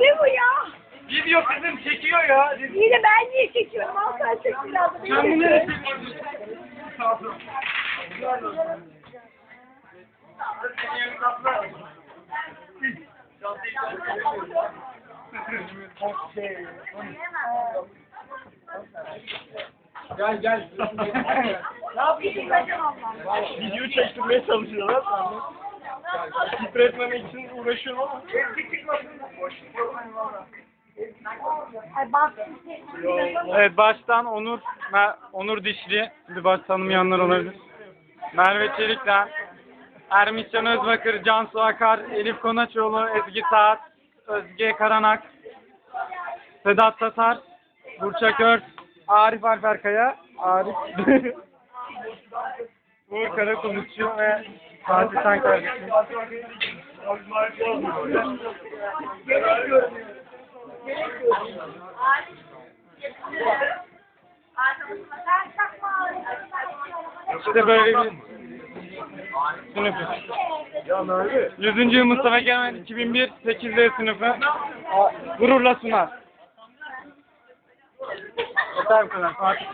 Ne bu ya? Video kızım çekiyor ya. Yine ben niye çekiyorum? Alkan çekti lazım. Sen bunu nereye çekiyorsun? Gel gel. ne yapıyorsun? Video çektirmeye çalışıyorlar. Titretmemek için uğraşıyorum ama. Evet baştan Onur Mer- Onur Dişli. Bir baş tanımayanlar olabilir. Merve Çelikler. Ermişcan Özbakır, Cansu Akar, Elif Konaçoğlu, Ezgi Saat, Özge Karanak, Sedat Tatar, Burçak Ört, Arif Alperkaya, Arif Uğur Karakonukçu ve Fatih Tan kardeşim. İşte böyle bir sınıfı. Ya Merve. 100. yıl Mustafa Kemal 2001 8D sınıfı gururla sunar. Yeter bu kadar. Fatih